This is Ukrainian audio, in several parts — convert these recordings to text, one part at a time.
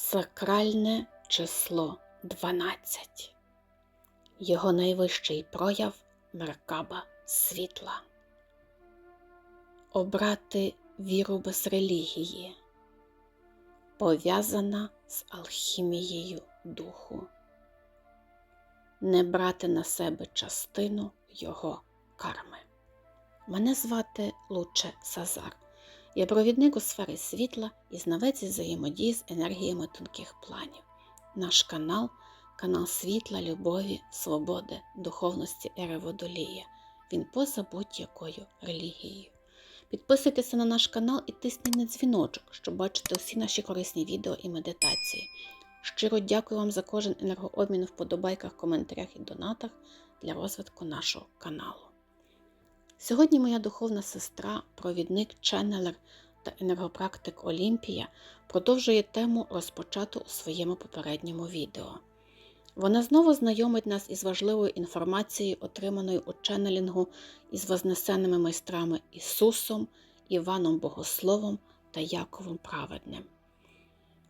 Сакральне число 12. Його найвищий прояв меркаба світла. Обрати віру без релігії, пов'язана з алхімією духу, не брати на себе частину його карми. Мене звати Луче Сазар. Я провідник у сфері світла і знавець із взаємодії з енергіями тонких планів. Наш канал канал світла, любові, свободи, духовності ери Водолія. Він поза будь-якою релігією. Підписуйтеся на наш канал і тисніть на дзвіночок, щоб бачити усі наші корисні відео і медитації. Щиро дякую вам за кожен енергообмін у вподобайках, коментарях і донатах для розвитку нашого каналу. Сьогодні моя духовна сестра, провідник, ченнелер та енергопрактик Олімпія продовжує тему розпочату у своєму попередньому відео. Вона знову знайомить нас із важливою інформацією, отриманою у ченнелінгу із вознесеними майстрами Ісусом, Іваном Богословом та Яковом Праведним.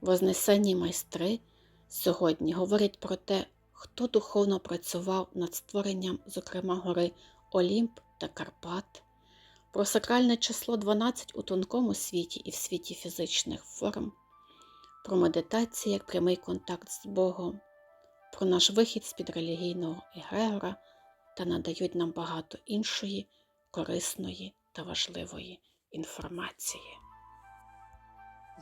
Вознесені майстри сьогодні говорять про те, хто духовно працював над створенням, зокрема, гори Олімп та Карпат, про сакральне число 12 у тонкому світі і в світі фізичних форм, про медитацію як прямий контакт з Богом, про наш вихід з-під релігійного егрегора та надають нам багато іншої корисної та важливої інформації.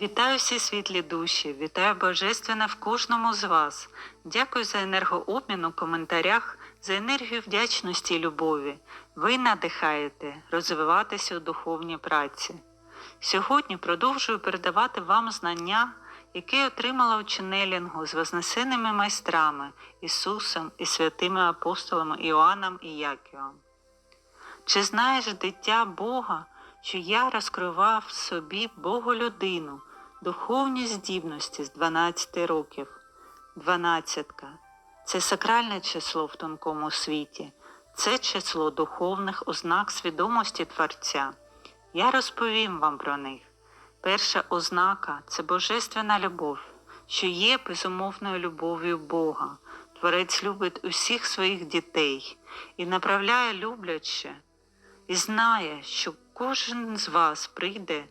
Вітаю всі світлі душі, вітаю Божественне в кожному з вас. Дякую за енергообмін у коментарях, за енергію вдячності і любові. Ви надихаєте розвиватися у духовній праці. Сьогодні продовжую передавати вам знання, які отримала у ченелінгу з вознесеними майстрами Ісусом і святими апостолами Іоанном і Яківом. Чи знаєш дитя Бога? що я розкривав в собі Боголюдину, духовні здібності з 12 років. Дванадцятка це сакральне число в тонкому світі, це число духовних ознак свідомості Творця. Я розповім вам про них. Перша ознака це божественна любов, що є безумовною любов'ю Бога. Творець любить усіх своїх дітей і направляє любляче, і знає, що кожен з вас прийде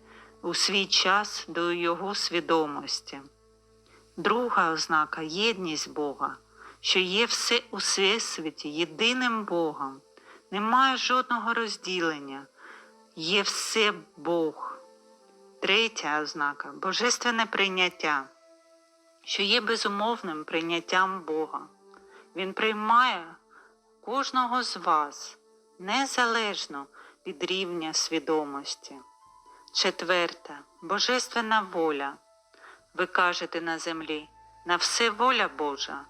у свій час до Його свідомості. Друга ознака єдність Бога, що є все у всесвіті єдиним Богом, немає жодного розділення, є все Бог. Третя ознака божественне прийняття, що є безумовним прийняттям Бога. Він приймає кожного з вас незалежно від рівня свідомості. Четверта Божественна воля. Ви кажете на землі, на все воля Божа.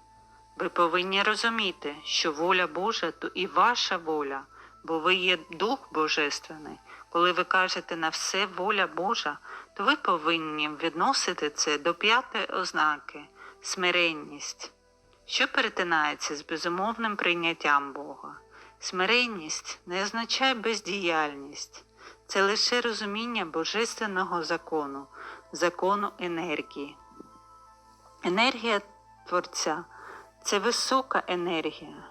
Ви повинні розуміти, що воля Божа то і ваша воля, бо ви є Дух Божественний. Коли ви кажете на все воля Божа, то ви повинні відносити це до п'ятої ознаки смиренність, що перетинається з безумовним прийняттям Бога. Смиренність не означає бездіяльність, це лише розуміння божественного закону, закону енергії. Енергія Творця це висока енергія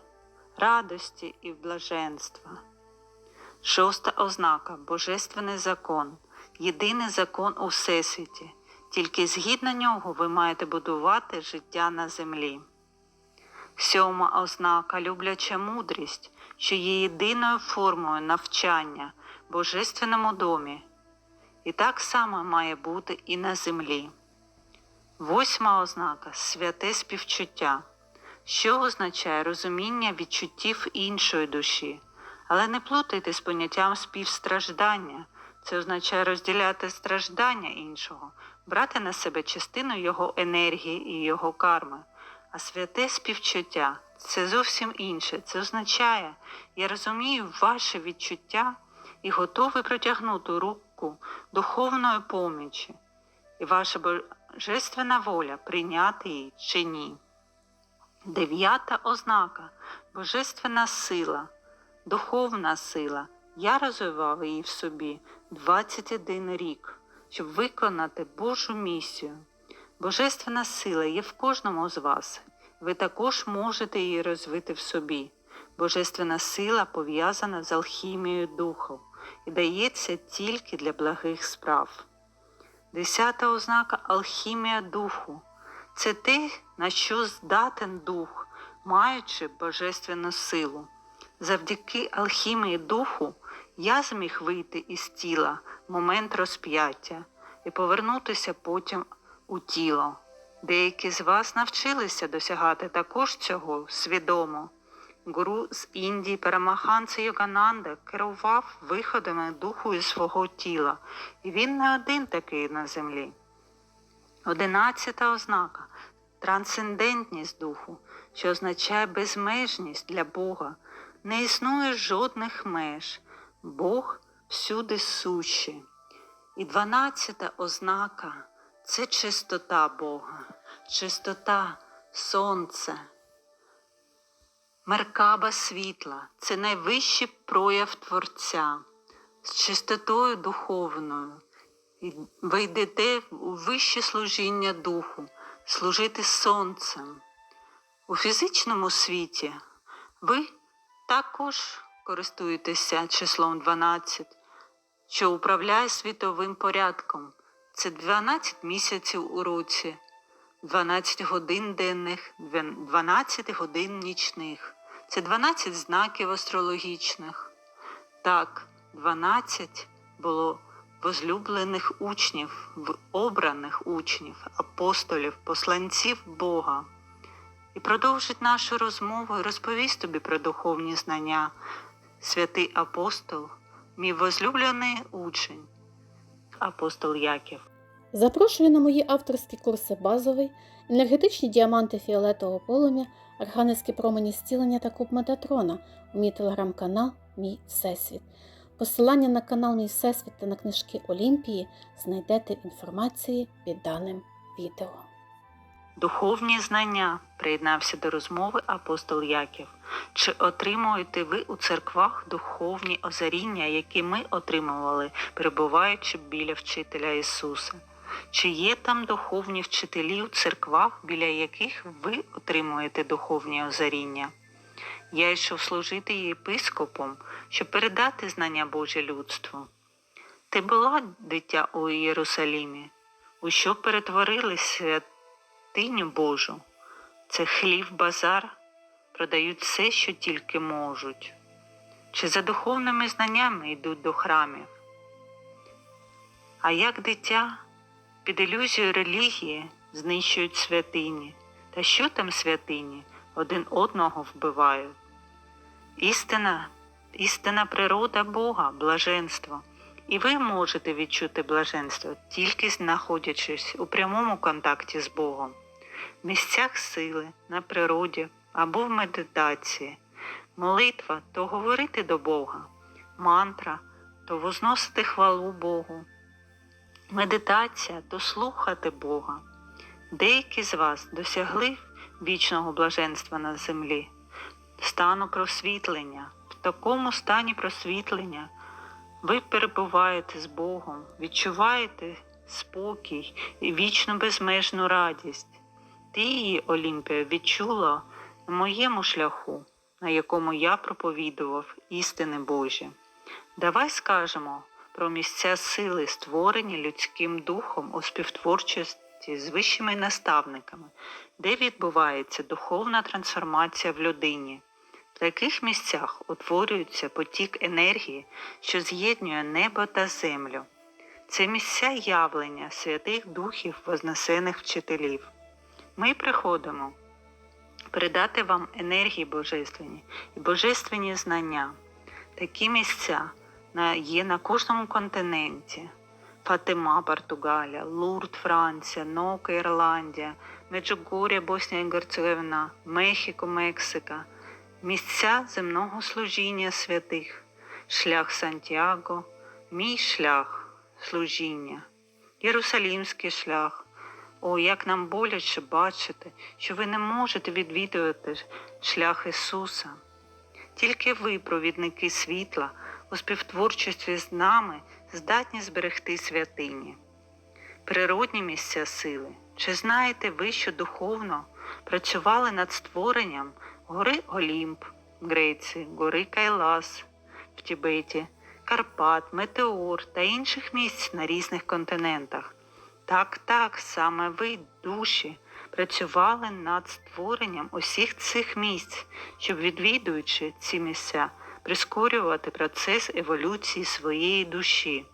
радості і блаженства. Шоста ознака Божественний закон, єдиний закон у Всесвіті, тільки згідно нього ви маєте будувати життя на землі. Сьома ознака любляча мудрість, що є єдиною формою навчання Божественному домі, і так само має бути і на землі. Восьма ознака святе співчуття, що означає розуміння відчуттів іншої душі, але не плутайте з поняттям співстраждання. Це означає розділяти страждання іншого, брати на себе частину його енергії і його карми. А святе співчуття це зовсім інше. Це означає, я розумію ваше відчуття і готовий протягнути руку духовної помічі, і ваша божественна воля прийняти її чи ні. Дев'ята ознака божественна сила, духовна сила. Я розвивав її в собі 21 рік, щоб виконати Божу місію. Божественна сила є в кожному з вас. Ви також можете її розвити в собі. Божественна сила пов'язана з алхімією духу і дається тільки для благих справ. Десята ознака алхімія духу це те, на що здатен дух, маючи божественну силу. Завдяки алхімії духу я зміг вийти із тіла в момент розп'яття і повернутися потім у тіло. Деякі з вас навчилися досягати також цього свідомо. Гуру з Індії Парамаханса Йогананда керував виходами духу із свого тіла, і він не один такий на землі. Одинадцята ознака трансцендентність духу, що означає безмежність для Бога. Не існує жодних меж. Бог всюди сущий. І дванадцята ознака це чистота Бога, чистота Сонце. Меркаба світла це найвищий прояв Творця з чистотою духовною. Ви йдете у вище служіння духу, служити сонцем. У фізичному світі ви також користуєтеся числом 12, що управляє світовим порядком. Це 12 місяців у році, 12 годин денних, 12 годин нічних. Це 12 знаків астрологічних. Так, 12 було возлюблених учнів, обраних учнів, апостолів, посланців Бога. І продовжить нашу розмову і розповість тобі про духовні знання. Святий апостол, мій возлюблений учень, апостол Яків. Запрошую на мої авторські курси базовий, енергетичні діаманти фіолетового полум'я, архангельські промені зцілення та куб Метатрона у мій телеграм-канал Мій Всесвіт. Посилання на канал Мій Всесвіт та на книжки Олімпії знайдете в інформації під даним відео. Духовні знання приєднався до розмови апостол Яків. Чи отримуєте ви у церквах духовні озаріння, які ми отримували, перебуваючи біля вчителя Ісуса? Чи є там духовні вчителі у церквах, біля яких ви отримуєте духовні озаріння? Я йшов служити єпископом, щоб передати знання Боже людству. Ти була дитя у Єрусалімі, у що перетворилися святиню Божу. Це хлів базар, продають все, що тільки можуть. Чи за духовними знаннями йдуть до храмів? А як дитя під ілюзією релігії знищують святині, та що там святині один одного вбивають? Істина, істина природа Бога, блаженство. І ви можете відчути блаженство, тільки знаходячись у прямому контакті з Богом, в місцях сили, на природі або в медитації. Молитва то говорити до Бога, мантра то возносити хвалу Богу. Медитація то слухати Бога. Деякі з вас досягли вічного блаженства на землі, стану просвітлення. В такому стані просвітлення ви перебуваєте з Богом, відчуваєте спокій і вічну безмежну радість. Ти її, Олімпія, відчула на моєму шляху, на якому я проповідував істини Божі. Давай скажемо про місця сили, створені людським духом у співтворчості з вищими наставниками, де відбувається духовна трансформація в людині. В таких місцях утворюється потік енергії, що з'єднує небо та землю. Це місця явлення святих духів вознесених вчителів. Ми приходимо передати вам енергії божественні і божественні знання. Такі місця є на кожному континенті. Фатима, Португалія, Лурд, Франція, Нока, Ірландія, Меджугорія, Боснія і Герцеговина, Мехіко, Мексика, місця земного служіння святих, шлях Сантьяго, мій шлях служіння, Єрусалімський шлях. О, як нам боляче бачити, що ви не можете відвідувати шлях Ісуса. Тільки ви, провідники світла, у співтворчості з нами здатні зберегти святині. природні місця сили? Чи знаєте ви, що духовно працювали над створенням гори Олімп в Греції, гори Кайлас в Тібеті, Карпат, Метеор та інших місць на різних континентах? Так, так, саме ви, душі, працювали над створенням усіх цих місць, щоб, відвідуючи ці місця, прискорювати процес еволюції своєї душі.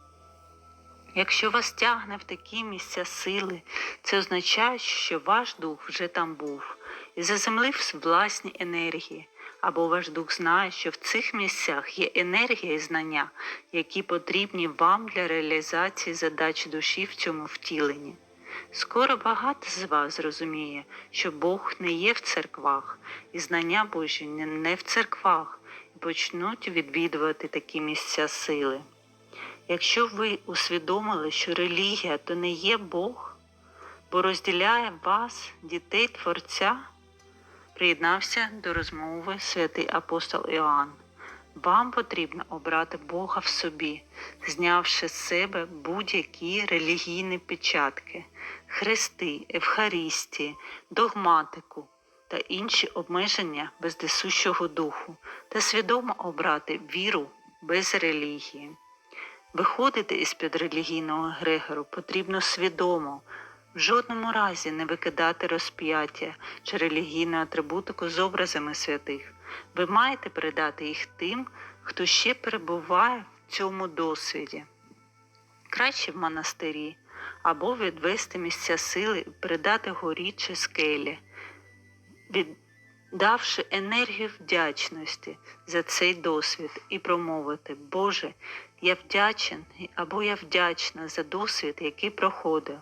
Якщо вас тягне в такі місця сили, це означає, що ваш дух вже там був і заземлив власні енергії, або ваш дух знає, що в цих місцях є енергія і знання, які потрібні вам для реалізації задач душі в цьому втіленні. Скоро багато з вас зрозуміє, що Бог не є в церквах, і знання Божі не- в церквах, почнуть відвідувати такі місця сили. Якщо ви усвідомили, що релігія то не є Бог, бо розділяє вас, дітей Творця, приєднався до розмови святий апостол Іоанн. Вам потрібно обрати Бога в собі, знявши з себе будь-які релігійні печатки, хрести, евхарістії, догматику та інші обмеження бездесущого духу та свідомо обрати віру без релігії. Виходити із-під релігійного егрегору потрібно свідомо, в жодному разі не викидати розп'яття чи релігійну атрибутику з образами святих. Ви маєте передати їх тим, хто ще перебуває в цьому досвіді. Краще в монастирі або відвести місця сили і передати горі чи скелі, віддавши енергію вдячності за цей досвід і промовити Боже, я вдячен або я вдячна за досвід, який проходив,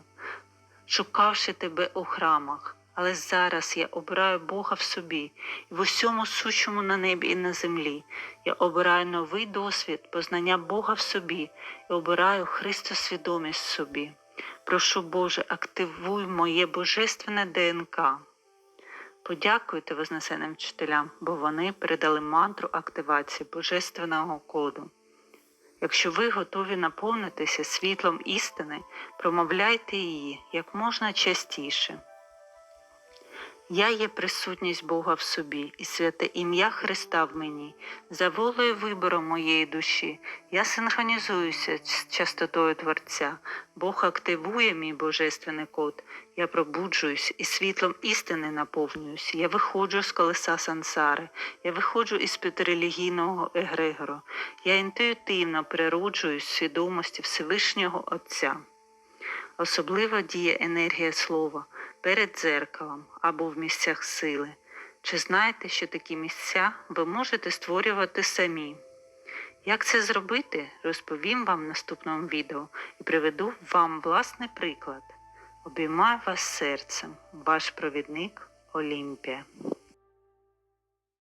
шукавши тебе у храмах. Але зараз я обираю Бога в собі і в усьому сущому на небі і на землі. Я обираю новий досвід познання Бога в собі і обираю Христосвідомість в собі. Прошу Боже, активуй моє божественне ДНК. Подякуйте вознесеним вчителям, бо вони передали мантру активації божественного коду. Якщо ви готові наповнитися світлом істини, промовляйте її як можна частіше. Я є присутність Бога в собі, і святе ім'я Христа в мені. За волею вибору моєї душі я синхронізуюся з частотою Творця. Бог активує мій божественний код. Я пробуджуюсь і світлом істини наповнююсь. Я виходжу з колеса сансари, я виходжу із під релігійного егрегору. Я інтуїтивно природжуюсь свідомості Всевишнього Отця. Особливо діє енергія слова перед дзеркалом або в місцях сили. Чи знаєте, що такі місця ви можете створювати самі? Як це зробити, розповім вам в наступному відео і приведу вам власний приклад. Обіймаю вас серцем, ваш провідник Олімпія.